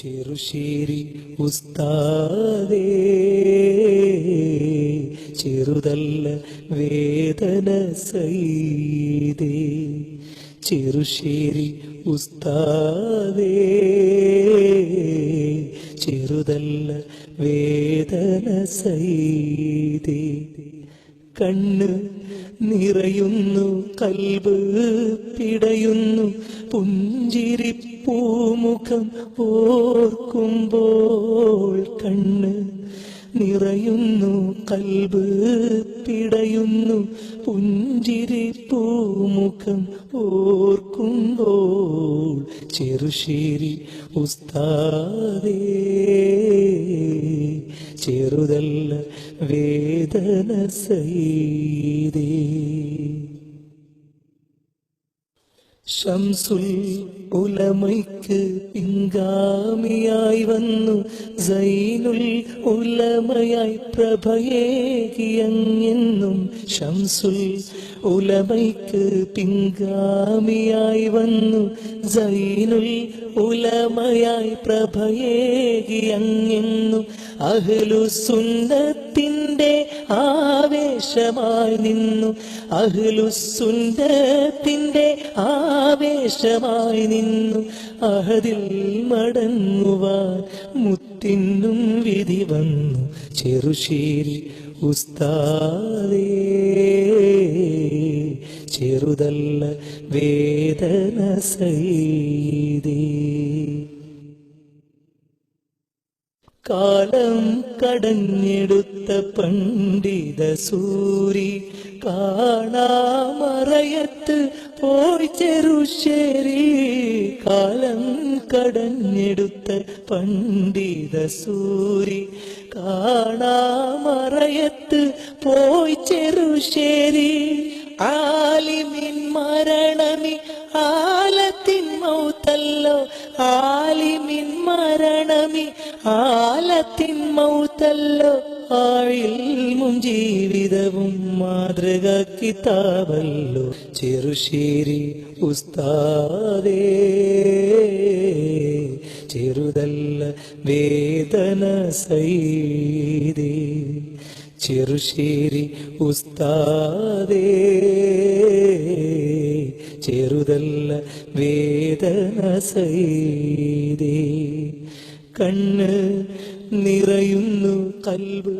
ചെറുശ്ശേരി ഉസ്താദേ ചെറുതല്ല വേദന സൈതേ ചെറുശ്ശേരി ഉസ്താദേ ചെറുതല്ല വേദന സൈദേ കണ്ണ് നിറയുന്നു കൽബ് പിടയുന്നു. പുഞ്ചിരിപ്പൂമുഖം ഓർക്കുമ്പോൾ കണ്ണ് നിറയുന്നു കൽബ് പിടയുന്നു. പുഞ്ചിരിപ്പൂമുഖം ഓർക്കുമ്പോൾ ചെറുശ്ശേരി ഉസ്താദേ. ചെറുതല്ല വേദന സൈദേ ഷംസുൽ ഉലമയ്ക്ക് പിങ്കാമിയായി വന്നു. സൈനുൽ ഉലമയായി പ്രഭയേകിയങ്ങെന്നും ഷംസുൽ ഉലമയ്ക്ക് പിങ്കാമിയായി വന്നു. സൈനുൽ ഉലമയായി പ്രഭയേകിയങ്ങെന്നും അഹ്ലു സുന്നത്തിന്റെ ആവേശമായി നിന്നു. അഹ്ലു സുന്നത്തിന്റെ ആവേശമായി നിന്നു. അഹദിൽ മടങ്ങുവാൻ മുത്തിന്നും വിധി വന്നു. ചെറുശ്ശേരി ഉസ്താദേ ചെറുതല്ല വേദന സൈദേ കാലം കടഞ്ഞെടുത്ത പണ്ഡിത സൂരി കാണാമറയത്ത് പോയി ചെറുശ്ശേരി. കാലം കടഞ്ഞെടുത്ത പണ്ഡിത സൂരി കാണാമറയത്ത് പോയി ചെറുശ്ശേരി. ആലിമിൻ മരണമി ആലത്തിൻ മൗത്തല്ലോ ആലിമിൻ ആഴിൽമും ജീവിതവും മാതൃക കിതാബല്ലോ ചെറുശ്ശേരി ഉസ്താദേ ചെറുതല്ല വേദന സൈദേ ചെറുശ്ശേരി ഉസ്താദേ ചെറുതല്ല വേദന സൈദേ കണ്ണ് നിറയുന്നു കൽവ്